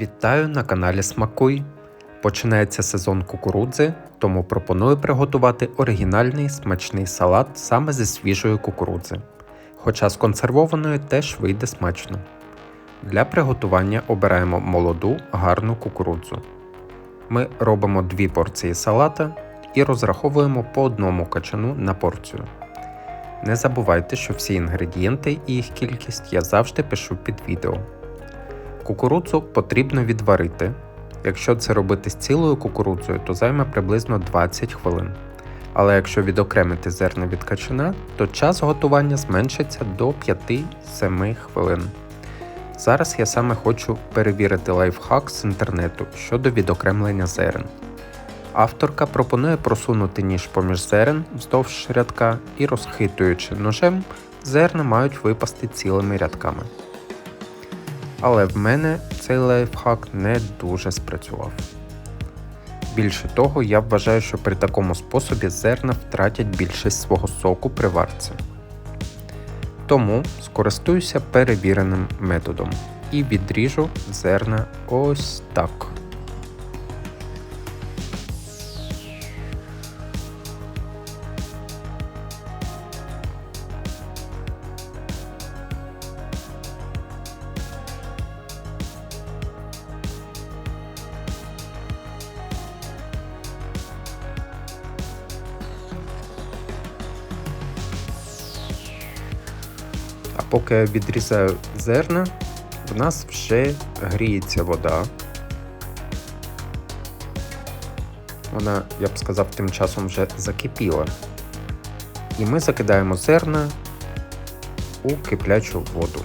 Вітаю на каналі Смакуй. Починається сезон кукурудзи, тому пропоную приготувати оригінальний смачний салат саме зі свіжої кукурудзи. Хоча з консервованої теж вийде смачно. Для приготування обираємо молоду гарну кукурудзу. Ми робимо дві порції салата і розраховуємо по одному качану на порцію. Не забувайте, що всі інгредієнти і їх кількість я завжди пишу під відео. Кукурудзу потрібно відварити. Якщо це робити з цілою кукурудзою, то займе приблизно 20 хвилин. Але якщо відокремити зерна від качана, то час готування зменшиться до 5-7 хвилин. Зараз я саме хочу перевірити лайфхак з інтернету щодо відокремлення зерен. Авторка пропонує просунути ніж поміж зерен вздовж рядка і розхитуючи ножем, зерна мають випасти цілими рядками. Але в мене цей лайфхак не дуже спрацював. Більше того, я вважаю, що при такому способі зерна втратять більшість свого соку при варці. Тому скористуюся перевіреним методом і відріжу зерна ось так. А поки я відрізаю зерна, в нас вже гріється вода. Вона, я б сказав, тим часом вже закипіла. І ми закидаємо зерна у киплячу воду.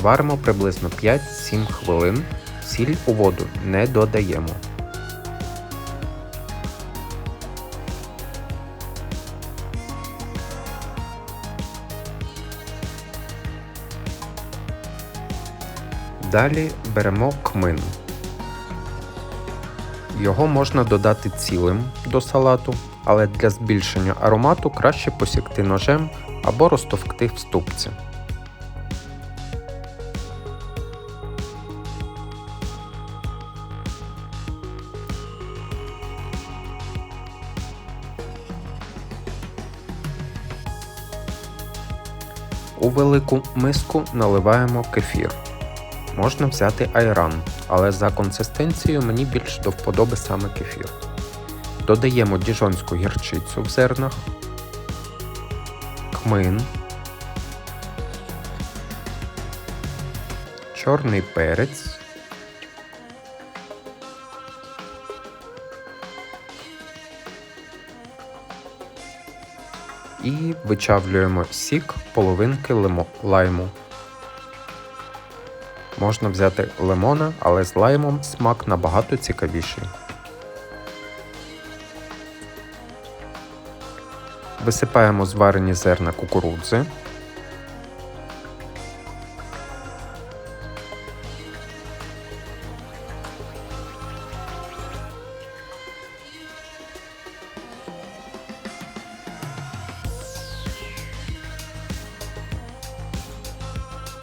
Варимо приблизно 5-7 хвилин. Сіль у воду не додаємо. Далі беремо кмин. Його можна додати цілим до салату, але для збільшення аромату краще посікти ножем або розтовкти в ступці. У велику миску наливаємо кефір. Можна взяти айран, але за консистенцією мені більш до вподоби саме кефір. Додаємо діжонську гірчицю в зернах, кмин, чорний перець, і вичавлюємо сік половинки лайму. Можна взяти лимона, але з лаймом смак набагато цікавіший. Висипаємо зварені зерна кукурудзи.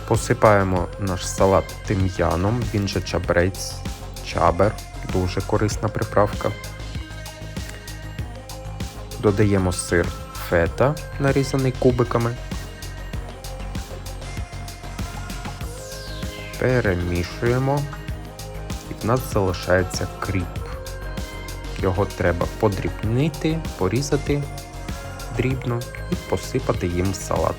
Посипаємо наш салат тим'яном, він же чабрець, чабер, дуже корисна приправка. Додаємо сир фета, нарізаний кубиками. Перемішуємо і в нас залишається кріп. Його треба подрібнити, порізати дрібно і посипати їм салат.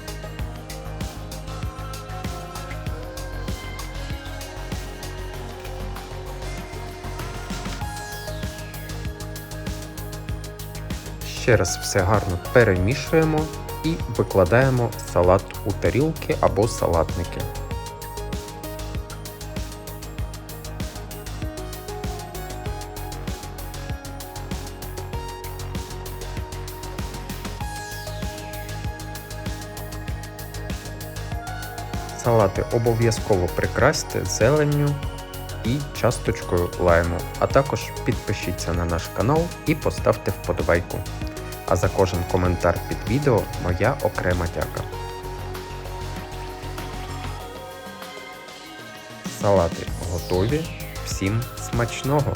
Ще раз все гарно перемішуємо і викладаємо салат у тарілки або салатники. Салати обов'язково прикрасьте зеленню і часточкою лайму, а також підпишіться на наш канал і поставте вподобайку. А за кожен коментар під відео моя окрема дяка. Салати готові. Всім смачного!